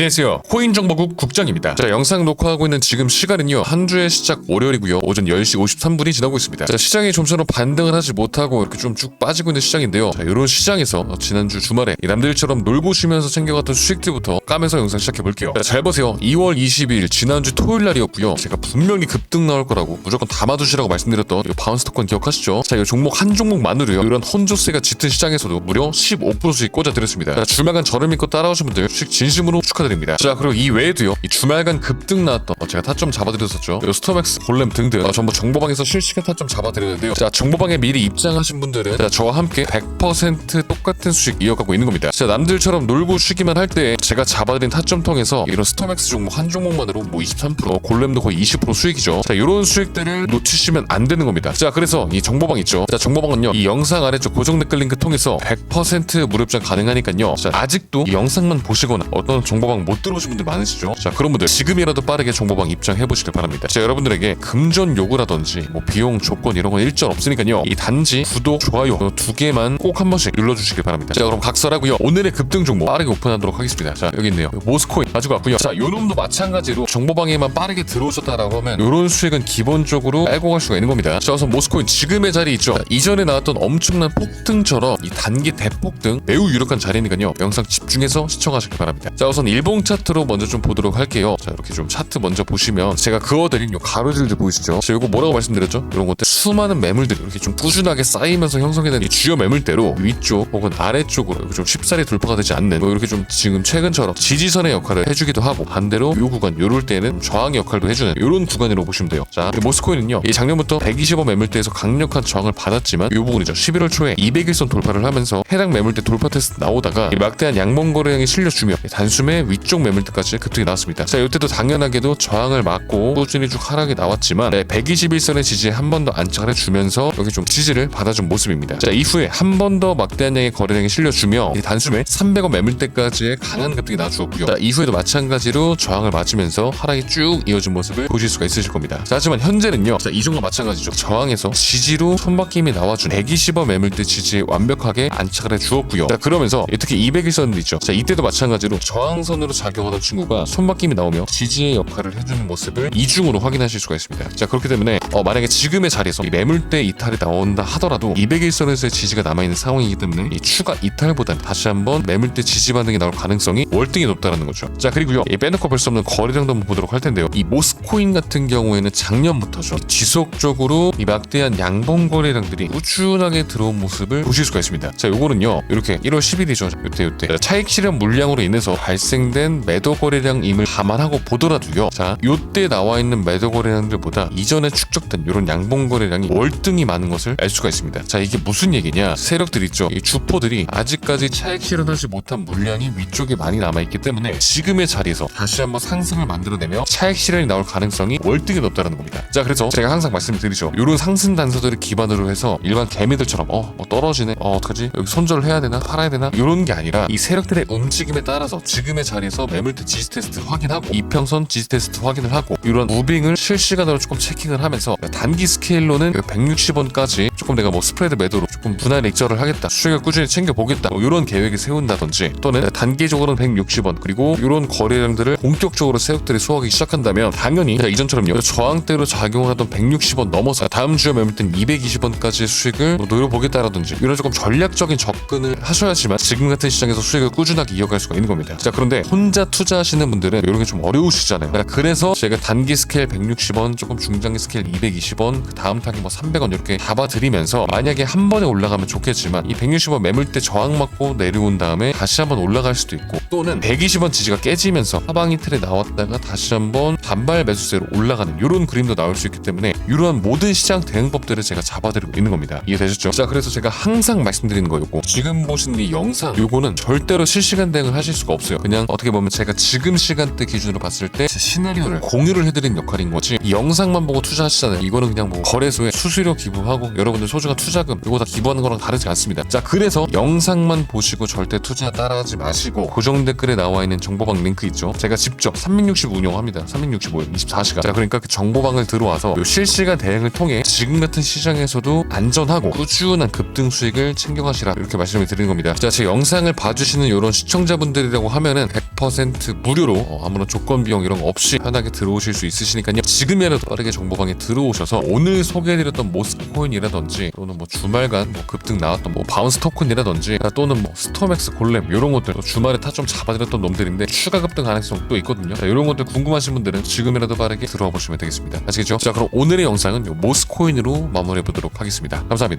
안녕하세요. 코인정보국 국장입니다. 자, 영상 녹화하고 있는 지금 시간은요. 한 주의 시작 월요일이고요. 오전 10시 53분이 지나고 있습니다. 자, 시장이 좀처럼 반등을 하지 못하고 이렇게 좀 쭉 빠지고 있는 시장인데요. 자, 이런 시장에서 어, 지난주 주말에 이 남들처럼 놀고 쉬면서 챙겨갔던 수익들부터 까면서 영상 시작해 볼게요. 자, 잘 보세요. 2월 22일 지난주 토요일 날이었고요. 제가 분명히 급등 나올 거라고 무조건 담아두시라고 말씀드렸던 이 바운스 토큰 기억하시죠? 자, 이 종목 한 종목만으로요. 이런 혼조세가 짙은 시장에서도 무려 15% 수익 꽂아드렸습니다. 자, 주말간 저를 믿고 따라오신 분들 수익 진심으로 축하드립니다. 자, 그리고 이 외에도요. 이 주말간 급등 나왔던 어, 제가 타점 잡아드렸었죠. 이 스토맥스, 볼렘 등등 어, 전부 정보방에서 실시간 타점 잡아드렸는데요. 자, 정보방에 미리 입장하신 분들은 자, 저와 함께 100% 똑같은 수익 이어가고 있는 겁니다. 자, 남들처럼 놀고 쉬기만 할 때 제가 잡아드린 타점 통해서 이런 스토맥스 종목 한 종목만으로 뭐 23%, 골렘도 거의 20% 수익이죠. 자, 이런 수익들을 놓치시면 안 되는 겁니다. 자, 그래서 이 정보방 있죠. 자, 정보방은요. 이 영상 아래쪽 고정 댓글 링크 통해서 100% 무료 입장 가능하니까요. 자, 아직도 이 영상만 보시거나 어떤 정보방 못 들어오신 분들 많으시죠. 자, 그런 분들 지금이라도 빠르게 정보방 입장해 보시길 바랍니다. 자, 여러분들에게 금전 요구라든지 뭐 비용 조건 이런 건 일절 없으니까요. 이 단지 구독, 좋아요 이두 개만 꼭 한 번씩 눌러주시길 바랍니다. 자, 그럼 각설하고요. 오늘의 급등 종목 빠르게 오픈하도록 하겠습니다. 자, 여기 있네요. 모스코인 가지고 왔고요. 자, 요놈도 마찬가지로 정보방에만 빠르게 들어오셨다라고 하면 요런 수익은 기본적으로 빼고 갈 수가 있는 겁니다. 자, 우선 모스코인 지금의 자리 있죠. 자, 이전에 나왔던 엄청난 폭등처럼 이 단기 대폭등 매우 유력한 자리니까요. 영상 집중해서 시청하시길 바랍니다. 자, 우선 일봉 차트로 먼저 좀 보도록 할게요. 자, 이렇게 좀 차트 먼저 보시면 제가 그어드린 요 가로질들 보이시죠? 자, 요거 뭐라고 말씀드렸죠? 이런 것들 수많은 매물들이 이렇게 좀 꾸준하게 쌓이면서 형성이 되는 이 주요 매물대로 위쪽 혹은 아래쪽으로 좀 쉽사리 돌파가 되지 않는 뭐 이렇게 좀 지금 최근처럼 지지선의 역할을 해주기도 하고 반대로 요 구간 요럴 때는 저항의 역할도 해주는 이런 구간으로 보시면 돼요. 자, 모스코인은요. 이 작년부터 125 매물대에서 강력한 저항을 받았지만 이 부분이죠. 11월 초에 200일선 돌파를 하면서 해당 매물대 돌파 테스트 나오다가 이 막대한 양봉 거래량이 실려주며 단숨에 위쪽 매물대까지 급등이 나왔습니다. 자, 이때도 당연하게도 저항을 막고 꾸준히 쭉 하락이 나왔지만 네, 121선의 지지에 한 번 더 안착을 해주면서 여기 좀 지지를 받아준 모습입니다. 자, 이후에 한 번 더 막대한 양의 거래량이 실려주며 이 단숨에 300원 매물대까지의 강한 급등이 나주었고요. 자, 이후에도 마찬가지로 저항을 맞으면서 하락이 쭉 이어진 모습을 보실 수가 있으실 겁니다. 자, 하지만 현재는요. 자, 이종과 마찬가지죠. 저항에서 지지로 손바뀜이 나와준 120원 매물대 지지에 완벽하게 안착을 해 주었고요. 자, 그러면서 특히 200일선도 있죠. 자, 이때도 마찬가지로 저항선 으로 작용하던 친구가 손바뀜이 나오며 지지의 역할을 해주는 모습을 이중으로 확인하실 수가 있습니다. 자, 그렇기 때문에 어, 만약에 지금의 자리에서 이 매물대 이탈이 나온다 하더라도 200일선에서의 지지가 남아있는 상황이기 때문에 이 추가 이탈보단 다시 한번 매물대 지지 반등이 나올 가능성이 월등히 높다는 거죠. 자, 그리고요. 이 빼놓고 볼 수 없는 거래량도 한번 보도록 할 텐데요. 이 모스코인 같은 경우에는 작년부터죠. 지속적으로 이 막대한 양봉 거래량들이 꾸준하게 들어온 모습을 보실 수가 있습니다. 자, 요거는요. 이렇게 1월 10일이죠. 요때 요때. 차익 실현 물량으로 인해서 발생 된 매도 거래량임을 감안하고 보더라도요. 자, 요때 나와 있는 매도 거래량들보다 이전에 축적된 이런 양봉 거래량이 월등히 많은 것을 알 수가 있습니다. 자, 이게 무슨 얘기냐? 세력들 있죠. 이 주포들이 아직까지 차익 실현하지 못한 물량이 위쪽에 많이 남아 있기 때문에 지금의 자리에서 다시 한번 상승을 만들어내며 차익 실현이 나올 가능성이 월등히 높다는 겁니다. 자, 그래서 제가 항상 말씀드리죠. 이런 상승 단서들을 기반으로 해서 일반 개미들처럼 어, 뭐 떨어지네. 어, 어떡하지? 여기 손절을 해야 되나? 팔아야 되나? 이런 게 아니라 이 세력들의 움직임에 따라서 지금의 자리 에서 매물대 지지 테스트 확인하고 이평선 지지 테스트 확인을 하고 이런 무빙을 실시간으로 조금 체킹을 하면서 단기 스케일로는 160원까지 조금 내가 뭐 스프레드 매도로 조금 분할 익절을 하겠다. 수익을 꾸준히 챙겨 보겠다. 뭐 이런 계획을 세운다든지 또는 단기적으로는 160원 그리고 이런 거래량들을 본격적으로 세력들이 소화하기 시작한다면 당연히 자, 이전처럼요 저항대로 작용하던 160원 넘어서 다음 주에 매물땐 220원까지의 수익을 뭐 노려보겠다라든지 이런 조금 전략적인 접근을 하셔야지만 지금 같은 시장에서 수익을 꾸준하게 이어갈 수가 있는 겁니다. 자 그런데 혼자 투자하시는 분들은 이런 게 좀 어려우시잖아요. 자, 그래서 제가 단기 스케일 160원, 조금 중장기 스케일 220원, 그 다음 타기 뭐 300원 이렇게 잡아드리면서 만약에 한 번에 올라가면 좋겠지만 이 160원 매물대 저항 맞고 내려온 다음에 다시 한번 올라갈 수도 있고 또는 120원 지지가 깨지면서 하방 이 틀에 나왔다가 다시 한번 반발 매수세로 올라가는 이런 그림도 나올 수 있기 때문에 이러한 모든 시장 대응법들을 제가 잡아드리고 있는 겁니다. 이해되셨죠? 자 그래서 제가 항상 말씀드리는 거였고 지금 보시는 이 영상 요거는 절대로 실시간 대응을 하실 수가 없어요. 그냥 어떻게 보면 제가 지금 시간대 기준으로 봤을 때 제 시나리오를 공유를 해드리는 역할인 거지 이 영상만 보고 투자하시잖아요. 이거는 그냥 뭐 거래소에 수수료 기부하고 여러분들 소중한 투자금 이거 다 기부하는 거랑 다르지 않습니다. 자 그래서 영상만 보시고 절대 투자 따라하지 마시고 고정 댓글에 나와 있는 정보방 링크 있죠. 제가 직접 360 운영합니다. 365일 24시간. 자 그러니까 그 정보방을 들어와서 요 실시간 대응을 통해 지금 같은 시장에서도 안전하고 꾸준한 급등 수익을 챙겨가시라 이렇게 말씀을 드리는 겁니다. 자 제 영상을 봐주시는 이런 시청자분들이라고 하면은 100% 무료로 어, 아무런 조건 비용 이런 거 없이 편하게 들어오실 수 있으시니까요. 지금이라도 빠르게 정보방에 들어오셔서 오늘 소개해드렸던 모스코인이라든지 또는 뭐 주말간 뭐 급등 나왔던 뭐 바운스 토큰이라든지 또는 뭐 스톰엑스 골렘 이런 것들 또 주말에 타 좀 잡아드렸던 놈들인데 추가 급등 가능성 또 있거든요. 자, 이런 것들 궁금하신 분들은 지금이라도 빠르게 들어와 보시면 되겠습니다. 아시겠죠? 자 그럼 오늘의 영상은 요 모스코인으로 마무리해 보도록 하겠습니다. 감사합니다.